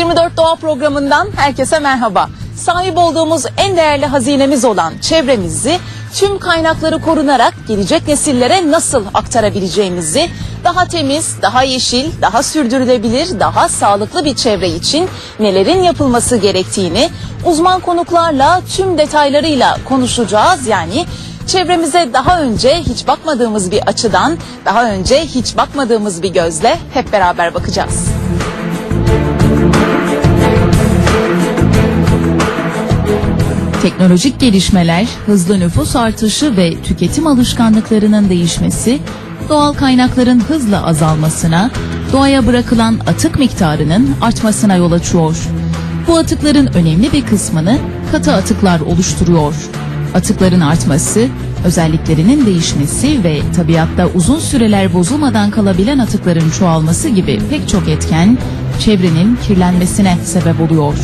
24 Doğa programından herkese merhaba. Sahip olduğumuz en değerli hazinemiz olan çevremizi tüm kaynakları korunarak gelecek nesillere nasıl aktarabileceğimizi daha temiz, daha yeşil, daha sürdürülebilir, daha sağlıklı bir çevre için nelerin yapılması gerektiğini uzman konuklarla tüm detaylarıyla konuşacağız. Yani çevremize daha önce hiç bakmadığımız bir açıdan, daha önce hiç bakmadığımız bir gözle hep beraber bakacağız. Teknolojik gelişmeler, hızlı nüfus artışı ve tüketim alışkanlıklarının değişmesi, doğal kaynakların hızla azalmasına, doğaya bırakılan atık miktarının artmasına yol açıyor. Bu atıkların önemli bir kısmını katı atıklar oluşturuyor. Atıkların artması, özelliklerinin değişmesi ve tabiatta uzun süreler bozulmadan kalabilen atıkların çoğalması gibi pek çok etken çevrenin kirlenmesine sebep oluyor.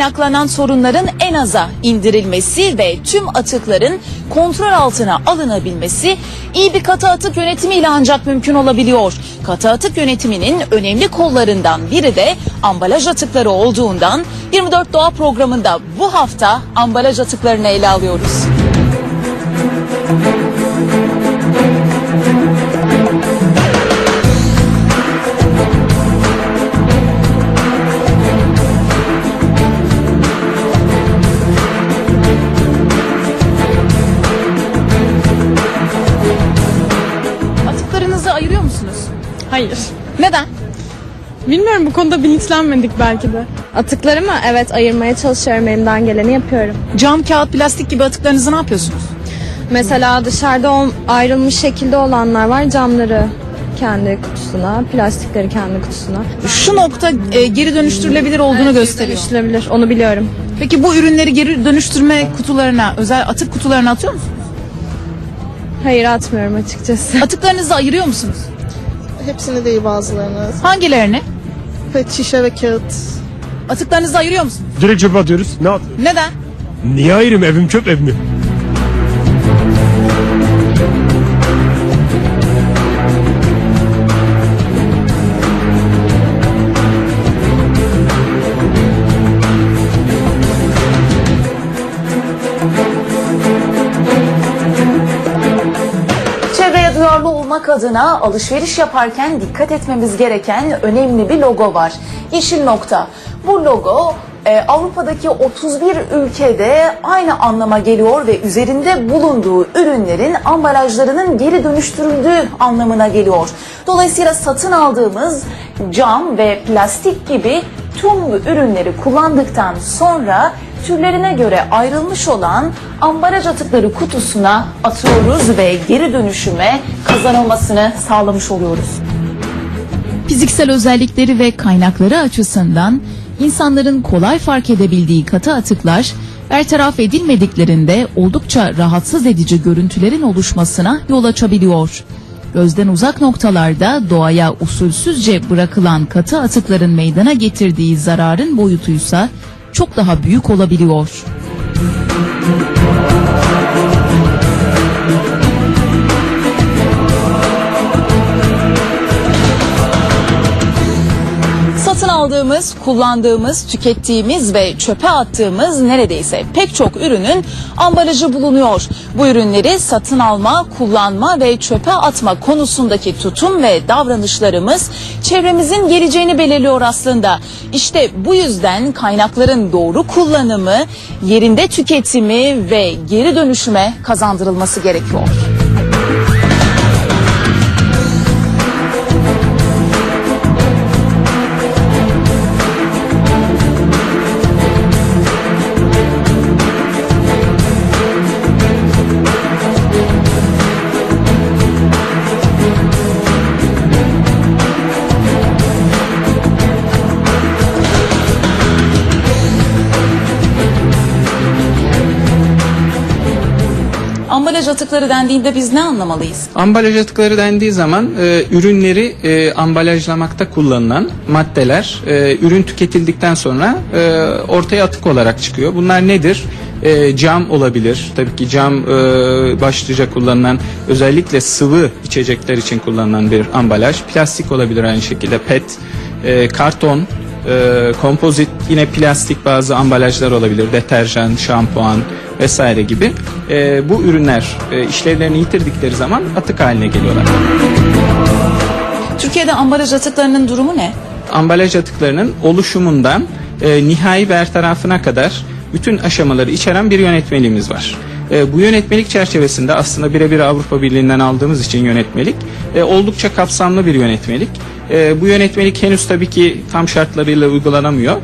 Kaynaklanan sorunların en aza indirilmesi ve tüm atıkların kontrol altına alınabilmesi iyi bir katı atık yönetimiyle ancak mümkün olabiliyor. Katı atık yönetiminin önemli kollarından biri de ambalaj atıkları olduğundan 24 Doğa programında bu hafta ambalaj atıklarını ele alıyoruz. Konuda bilinçlenmedik belki de. Atıklarımı evet ayırmaya çalışıyorum elimden geleni yapıyorum. Cam, kağıt, plastik gibi atıklarınızı ne yapıyorsunuz? Mesela dışarıda ayrılmış şekilde olanlar var camları kendi kutusuna, plastikleri kendi kutusuna. Şu nokta e, geri dönüştürülebilir olduğunu gösteriyor. Dönüştürülebilir onu biliyorum. Peki bu ürünleri geri dönüştürme kutularına, özel atık kutularına atıyor musunuz? Hayır atmıyorum açıkçası. Atıklarınızı ayırıyor musunuz? Hepsini değil bazılarını. Hangilerini? Pet şişe ve kağıt. Atıklarınızı ayırıyor musunuz? Direkt çöpe atıyoruz. Ne at? Neden? Niye ayırayım evim çöp ev mi? Olmak adına alışveriş yaparken dikkat etmemiz gereken önemli bir logo var. Yeşil nokta. Bu logo e, Avrupa'daki 31 ülkede aynı anlama geliyor ve üzerinde bulunduğu ürünlerin ambalajlarının geri dönüştürüldüğü anlamına geliyor. Dolayısıyla satın aldığımız cam ve plastik gibi tüm ürünleri kullandıktan sonra türlerine göre ayrılmış olan ambalaj atıkları kutusuna atıyoruz ve geri dönüşüme kazanılmasını sağlamış oluyoruz. Fiziksel özellikleri ve kaynakları açısından insanların kolay fark edebildiği katı atıklar bertaraf edilmediklerinde oldukça rahatsız edici görüntülerin oluşmasına yol açabiliyor. Gözden uzak noktalarda doğaya usulsüzce bırakılan katı atıkların meydana getirdiği zararın boyutuysa çok daha büyük olabiliyor. Satın aldığımız, kullandığımız, tükettiğimiz ve çöpe attığımız neredeyse pek çok ürünün ambalajı bulunuyor. Bu ürünleri satın alma, kullanma ve çöpe atma konusundaki tutum ve davranışlarımız çevremizin geleceğini belirliyor aslında. İşte bu yüzden kaynakların doğru kullanımı, yerinde tüketimi ve geri dönüşüme kazandırılması gerekiyor. Ambalaj atıkları dendiğinde biz ne anlamalıyız? Ambalaj atıkları dendiği zaman e, ürünleri e, ambalajlamakta kullanılan maddeler e, ürün tüketildikten sonra e, ortaya atık olarak çıkıyor. Bunlar nedir? E, cam olabilir. Tabii ki cam e, başlıca kullanılan özellikle sıvı içecekler için kullanılan bir ambalaj. Plastik olabilir aynı şekilde pet, e, karton, e, kompozit yine plastik bazı ambalajlar olabilir. Deterjan, şampuan vesaire gibi. E, bu ürünler e, işlevlerini yitirdikleri zaman atık haline geliyorlar. Türkiye'de ambalaj atıklarının durumu ne? Ambalaj atıklarının oluşumundan e, nihai bertarafına kadar bütün aşamaları içeren bir yönetmeliğimiz var. E, bu yönetmelik çerçevesinde aslında birebir Avrupa Birliği'nden aldığımız için yönetmelik e, oldukça kapsamlı bir yönetmelik. E, bu yönetmelik henüz tabii ki tam şartlarıyla uygulanamıyor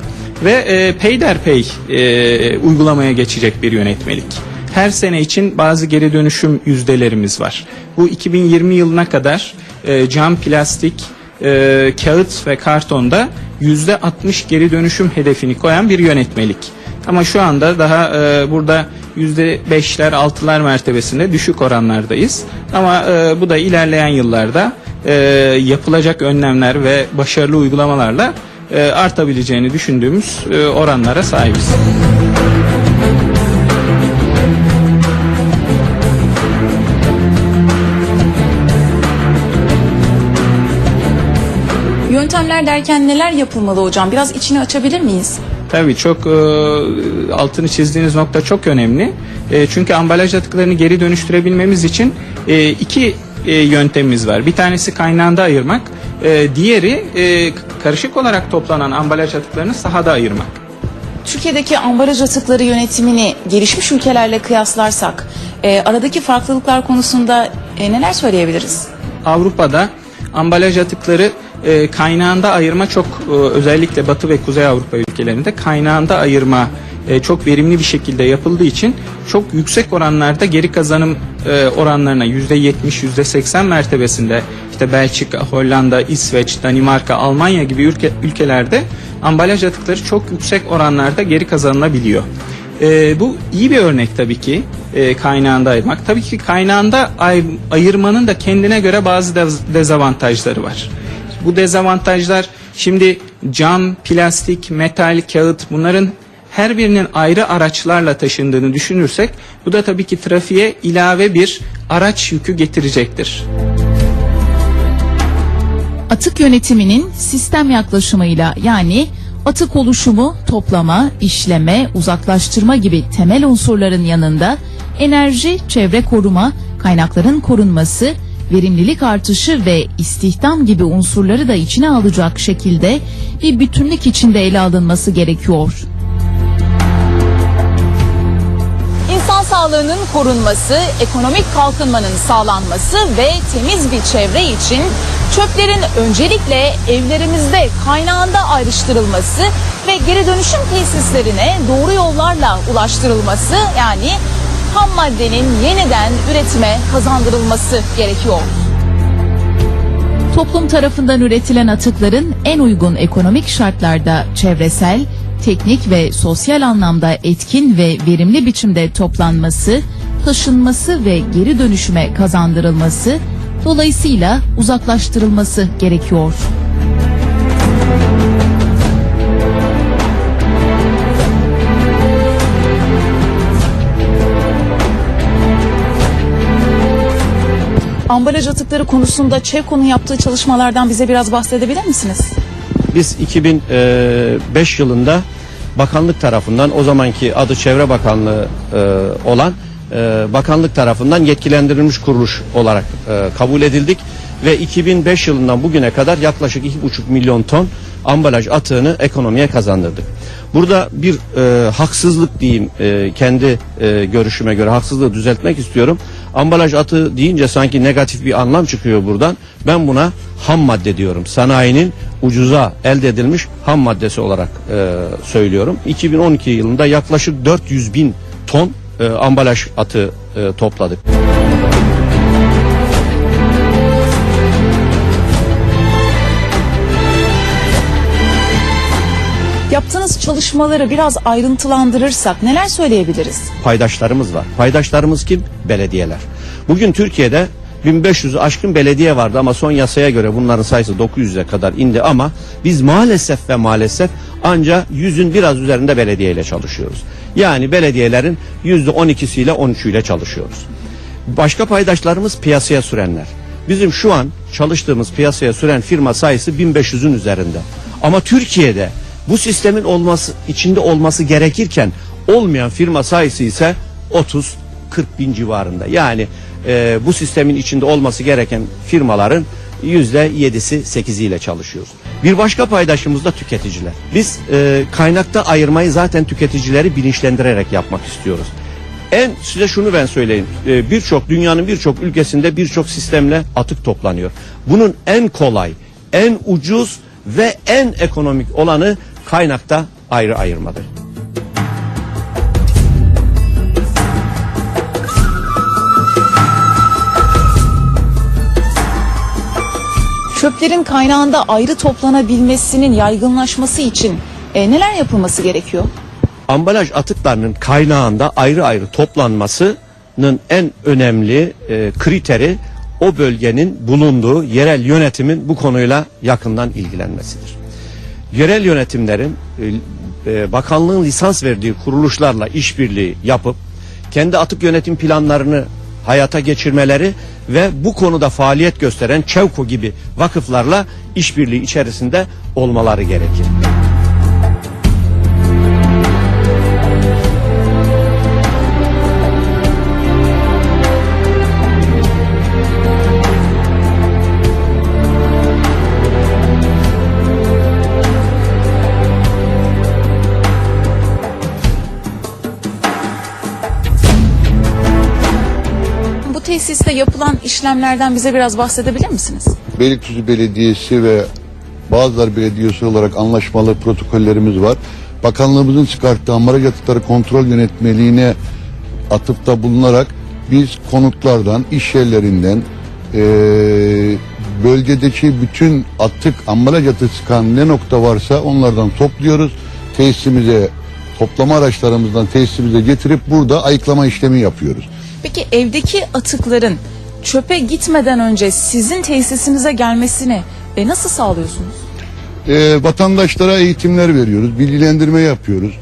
ve e, peyderpey e, uygulamaya geçecek bir yönetmelik. Her sene için bazı geri dönüşüm yüzdelerimiz var. Bu 2020 yılına kadar e, cam, plastik, e, kağıt ve kartonda yüzde 60 geri dönüşüm hedefini koyan bir yönetmelik. Ama şu anda daha e, burada yüzde 5'ler 6'lar mertebesinde düşük oranlardayız. Ama e, bu da ilerleyen yıllarda e, yapılacak önlemler ve başarılı uygulamalarla e, artabileceğini düşündüğümüz e, oranlara sahibiz. Yöntemler derken neler yapılmalı hocam? Biraz içini açabilir miyiz? Tabii çok e, altını çizdiğiniz nokta çok önemli. E, çünkü ambalaj atıklarını geri dönüştürebilmemiz için e, iki e, yöntemimiz var. Bir tanesi kaynağında ayırmak, e, diğeri e, karışık olarak toplanan ambalaj atıklarını sahada ayırmak. Türkiye'deki ambalaj atıkları yönetimini gelişmiş ülkelerle kıyaslarsak e, aradaki farklılıklar konusunda e, neler söyleyebiliriz? Avrupa'da ambalaj atıkları e, kaynağında ayırma çok e, özellikle Batı ve Kuzey Avrupa ülkelerinde kaynağında ayırma e, çok verimli bir şekilde yapıldığı için çok yüksek oranlarda geri kazanım e, oranlarına %70 %80 mertebesinde işte Belçika, Hollanda, İsveç, Danimarka, Almanya gibi ülke, ülkelerde ambalaj atıkları çok yüksek oranlarda geri kazanılabiliyor. E, bu iyi bir örnek tabii ki e, kaynağında ayırmak. Tabii ki kaynağında ay- ayırmanın da kendine göre bazı dez- dezavantajları var. Bu dezavantajlar şimdi cam, plastik, metal, kağıt bunların her birinin ayrı araçlarla taşındığını düşünürsek bu da tabii ki trafiğe ilave bir araç yükü getirecektir. atık yönetiminin sistem yaklaşımıyla yani atık oluşumu, toplama, işleme, uzaklaştırma gibi temel unsurların yanında enerji, çevre koruma, kaynakların korunması, verimlilik artışı ve istihdam gibi unsurları da içine alacak şekilde bir bütünlük içinde ele alınması gerekiyor. Sağlığının korunması, ekonomik kalkınmanın sağlanması ve temiz bir çevre için çöplerin öncelikle evlerimizde kaynağında ayrıştırılması ve geri dönüşüm tesislerine doğru yollarla ulaştırılması yani ham maddenin yeniden üretime kazandırılması gerekiyor. Toplum tarafından üretilen atıkların en uygun ekonomik şartlarda çevresel, teknik ve sosyal anlamda etkin ve verimli biçimde toplanması, taşınması ve geri dönüşüme kazandırılması, dolayısıyla uzaklaştırılması gerekiyor. Ambalaj atıkları konusunda ÇEVKO'nun yaptığı çalışmalardan bize biraz bahsedebilir misiniz? Biz 2005 yılında bakanlık tarafından o zamanki adı Çevre Bakanlığı e, olan e, bakanlık tarafından yetkilendirilmiş kuruluş olarak e, kabul edildik ve 2005 yılından bugüne kadar yaklaşık 2,5 milyon ton ambalaj atığını ekonomiye kazandırdık. Burada bir e, haksızlık diyeyim e, kendi e, görüşüme göre haksızlığı düzeltmek istiyorum. Ambalaj atığı deyince sanki negatif bir anlam çıkıyor buradan. Ben buna ham madde diyorum. Sanayinin ucuza elde edilmiş ham maddesi olarak e, söylüyorum. 2012 yılında yaklaşık 400 bin ton e, ambalaj atığı e, topladık. Yaptığınız çalışmaları biraz ayrıntılandırırsak neler söyleyebiliriz? paydaşlarımız var. Paydaşlarımız kim? Belediyeler. Bugün Türkiye'de 1500'ü aşkın belediye vardı ama son yasaya göre bunların sayısı 900'e kadar indi ama biz maalesef ve maalesef anca yüzün biraz üzerinde belediye ile çalışıyoruz. Yani belediyelerin %12'siyle 13'üyle çalışıyoruz. Başka paydaşlarımız piyasaya sürenler. Bizim şu an çalıştığımız piyasaya süren firma sayısı 1500'ün üzerinde. Ama Türkiye'de bu sistemin olması içinde olması gerekirken olmayan firma sayısı ise 30 40 bin civarında. Yani e, bu sistemin içinde olması gereken firmaların yüzde yedisi sekiziyle çalışıyoruz. Bir başka paydaşımız da tüketiciler. Biz e, kaynakta ayırmayı zaten tüketicileri bilinçlendirerek yapmak istiyoruz. En size şunu ben söyleyeyim. Ee, birçok dünyanın birçok ülkesinde birçok sistemle atık toplanıyor. Bunun en kolay, en ucuz ve en ekonomik olanı kaynakta ayrı ayırmadır. Çöplerin kaynağında ayrı toplanabilmesinin yaygınlaşması için e, neler yapılması gerekiyor? ambalaj atıklarının kaynağında ayrı ayrı toplanmasının en önemli e, kriteri o bölgenin bulunduğu yerel yönetimin bu konuyla yakından ilgilenmesidir. Yerel yönetimlerin e, e, bakanlığın lisans verdiği kuruluşlarla işbirliği yapıp kendi atık yönetim planlarını hayata geçirmeleri ve bu konuda faaliyet gösteren ÇEVKO gibi vakıflarla işbirliği içerisinde olmaları gerekir. Tesiste yapılan işlemlerden bize biraz bahsedebilir misiniz? Beylikdüzü Belediyesi ve bazıları belediyesi olarak anlaşmalı protokollerimiz var. Bakanlığımızın çıkarttığı ambalaj atıkları kontrol yönetmeliğine atıfta bulunarak biz konutlardan, iş yerlerinden, eee, bölgedeki bütün atık, ambalaj atığı çıkan ne nokta varsa onlardan topluyoruz. Tesisimize, toplama araçlarımızdan tesisimize getirip burada ayıklama işlemi yapıyoruz. Peki evdeki atıkların çöpe gitmeden önce sizin tesisinize gelmesini e, nasıl sağlıyorsunuz? e, vatandaşlara eğitimler veriyoruz, bilgilendirme yapıyoruz.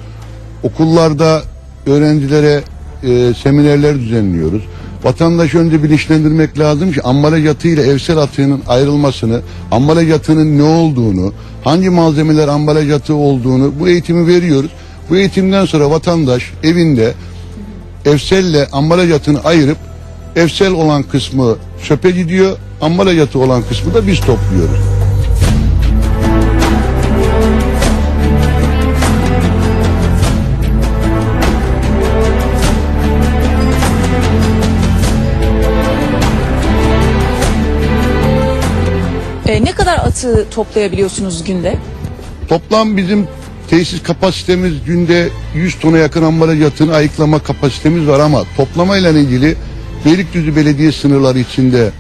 Okullarda öğrencilere e, seminerler düzenliyoruz. Vatandaşı önce bilinçlendirmek lazım ki ambalaj atığı ile evsel atığının ayrılmasını, ambalaj atığının ne olduğunu, hangi malzemeler ambalaj atığı olduğunu bu eğitimi veriyoruz. Bu eğitimden sonra vatandaş evinde evselle ambalaj atığını ayırıp evsel olan kısmı çöpe gidiyor, ambalaj atığı olan kısmı da biz topluyoruz. E, ne kadar atığı toplayabiliyorsunuz günde? Toplam bizim tesis kapasitemiz günde 100 tona yakın ambalaj atığını ayıklama kapasitemiz var ama toplamayla ilgili Beylikdüzü Belediye sınırları içinde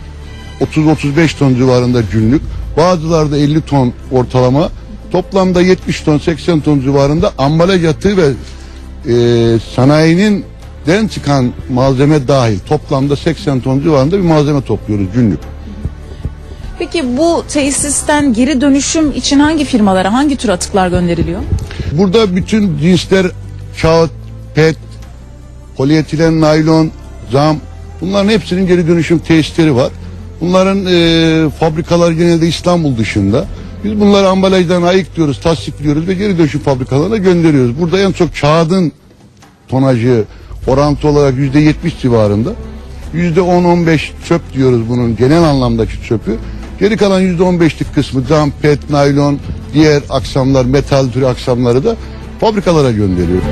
30-35 ton civarında günlük bazılarda 50 ton ortalama toplamda 70 ton 80 ton civarında ambalaj atığı ve e, sanayinin den çıkan malzeme dahil toplamda 80 ton civarında bir malzeme topluyoruz günlük. Peki bu tesisten geri dönüşüm için hangi firmalara hangi tür atıklar gönderiliyor? Burada bütün cinsler kağıt, pet, polietilen, naylon, zam bunların hepsinin geri dönüşüm tesisleri var. Bunların e, fabrikalar genelde İstanbul dışında. Biz bunları ambalajdan ayıklıyoruz, tasdikliyoruz ve geri dönüşüm fabrikalarına gönderiyoruz. Burada en çok kağıdın tonajı orantı olarak yüzde yetmiş civarında. Yüzde on on beş çöp diyoruz bunun genel anlamdaki çöpü. Geri kalan yüzde on beşlik kısmı cam, pet, naylon, diğer aksamlar, metal türü aksamları da fabrikalara gönderiyoruz.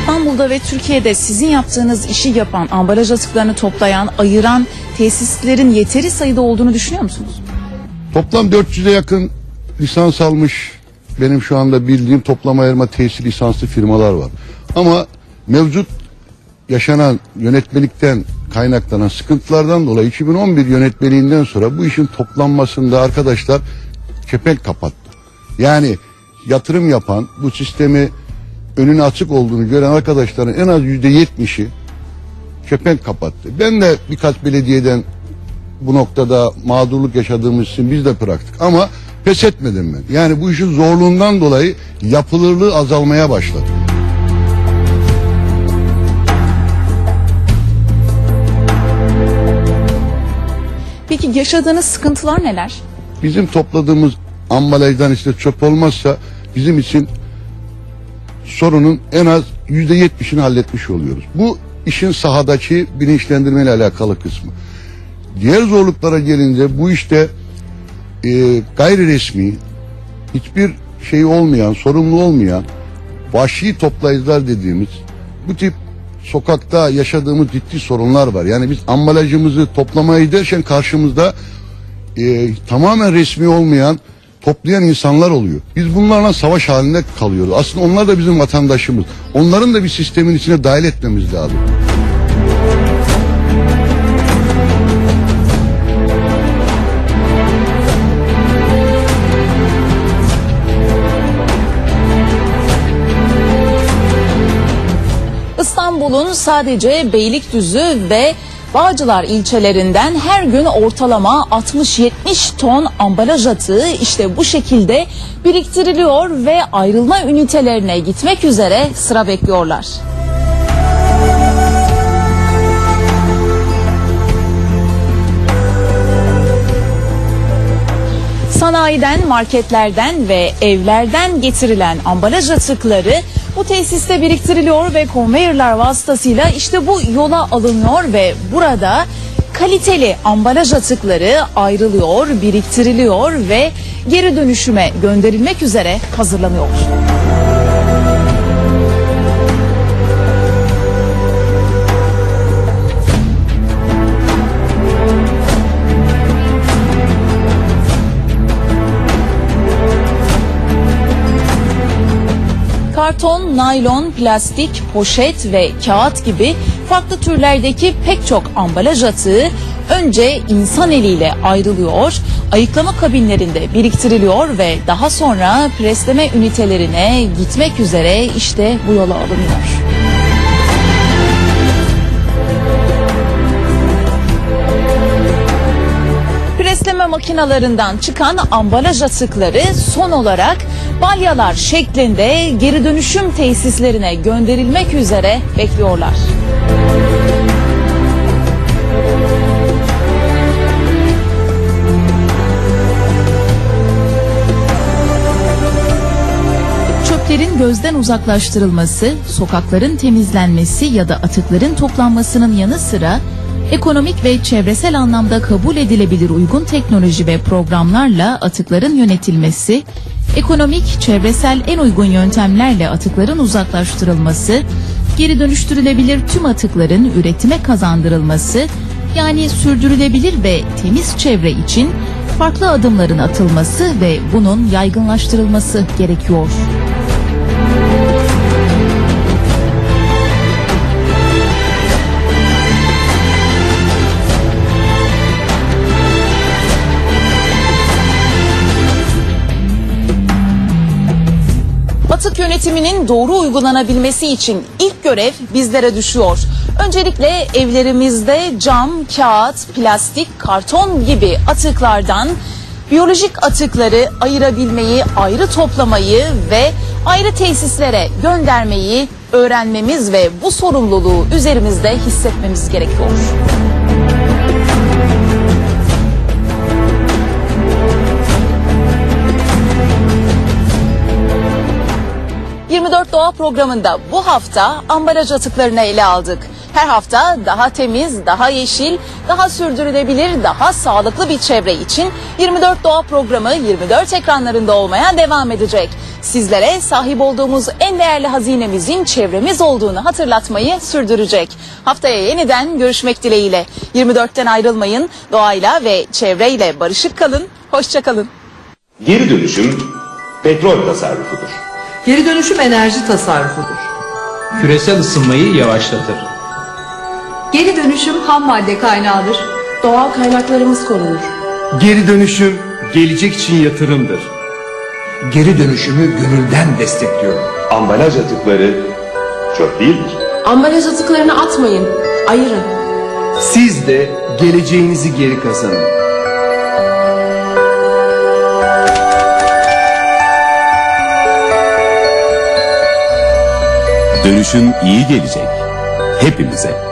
İstanbul'da ve Türkiye'de sizin yaptığınız işi yapan, ambalaj atıklarını toplayan, ayıran tesislerin yeteri sayıda olduğunu düşünüyor musunuz? Toplam 400'e yakın lisans almış benim şu anda bildiğim toplama ayırma tesis lisanslı firmalar var. Ama mevcut yaşanan yönetmelikten kaynaklanan sıkıntılardan dolayı 2011 yönetmeliğinden sonra bu işin toplanmasında arkadaşlar kepenk kapattı. Yani yatırım yapan bu sistemi önüne açık olduğunu gören arkadaşların en az yüzde yetmişi kepenk kapattı. Ben de birkaç belediyeden bu noktada mağdurluk yaşadığımız için biz de bıraktık. Ama pes etmedim ben. Yani bu işin zorluğundan dolayı yapılırlığı azalmaya başladı. Peki yaşadığınız sıkıntılar neler? Bizim topladığımız ambalajdan işte çöp olmazsa bizim için sorunun en az yüzde yetmişini halletmiş oluyoruz. Bu işin sahadaki bilinçlendirme ile alakalı kısmı. Diğer zorluklara gelince bu işte e, gayri resmi hiçbir şey olmayan, sorumlu olmayan vahşi toplayıcılar dediğimiz bu tip sokakta yaşadığımız ciddi sorunlar var. Yani biz ambalajımızı toplamaya giderken karşımızda e, tamamen resmi olmayan toplayan insanlar oluyor. Biz bunlarla savaş halinde kalıyoruz. Aslında onlar da bizim vatandaşımız. Onların da bir sistemin içine dahil etmemiz lazım. İstanbul'un sadece Beylikdüzü ve Bağcılar ilçelerinden her gün ortalama 60-70 ton ambalaj atığı işte bu şekilde biriktiriliyor ve ayrılma ünitelerine gitmek üzere sıra bekliyorlar. Sanayiden, marketlerden ve evlerden getirilen ambalaj atıkları bu tesiste biriktiriliyor ve konveyörler vasıtasıyla işte bu yola alınıyor ve burada kaliteli ambalaj atıkları ayrılıyor, biriktiriliyor ve geri dönüşüme gönderilmek üzere hazırlanıyor. Karton, naylon, plastik, poşet ve kağıt gibi farklı türlerdeki pek çok ambalaj atığı önce insan eliyle ayrılıyor, ayıklama kabinlerinde biriktiriliyor ve daha sonra presleme ünitelerine gitmek üzere işte bu yola alınıyor. Presleme makinalarından çıkan ambalaj atıkları son olarak balyalar şeklinde geri dönüşüm tesislerine gönderilmek üzere bekliyorlar. Çöplerin gözden uzaklaştırılması, sokakların temizlenmesi ya da atıkların toplanmasının yanı sıra ekonomik ve çevresel anlamda kabul edilebilir uygun teknoloji ve programlarla atıkların yönetilmesi, ekonomik, çevresel en uygun yöntemlerle atıkların uzaklaştırılması, geri dönüştürülebilir tüm atıkların üretime kazandırılması, yani sürdürülebilir ve temiz çevre için farklı adımların atılması ve bunun yaygınlaştırılması gerekiyor. Atık yönetiminin doğru uygulanabilmesi için ilk görev bizlere düşüyor. Öncelikle evlerimizde cam, kağıt, plastik, karton gibi atıklardan biyolojik atıkları ayırabilmeyi, ayrı toplamayı ve ayrı tesislere göndermeyi öğrenmemiz ve bu sorumluluğu üzerimizde hissetmemiz gerekiyor. ...24 Doğa programında bu hafta ambalaj atıklarını ele aldık. Her hafta daha temiz, daha yeşil, daha sürdürülebilir, daha sağlıklı bir çevre için 24 Doğa programı 24 ekranlarında olmaya devam edecek. Sizlere sahip olduğumuz en değerli hazinemizin çevremiz olduğunu hatırlatmayı sürdürecek. Haftaya yeniden görüşmek dileğiyle. 24'ten ayrılmayın, doğayla ve çevreyle barışık kalın, hoşça kalın. Geri dönüşüm petrol tasarrufudur. Geri dönüşüm enerji tasarrufudur. Küresel ısınmayı yavaşlatır. Geri dönüşüm ham madde kaynağıdır. Doğal kaynaklarımız korunur. Geri dönüşüm gelecek için yatırımdır. Geri dönüşümü gönülden destekliyorum. Ambalaj atıkları çöp değildir. Ambalaj atıklarını atmayın, ayırın. Siz de geleceğinizi geri kazanın. Dönüşüm iyi gelecek. Hepimize.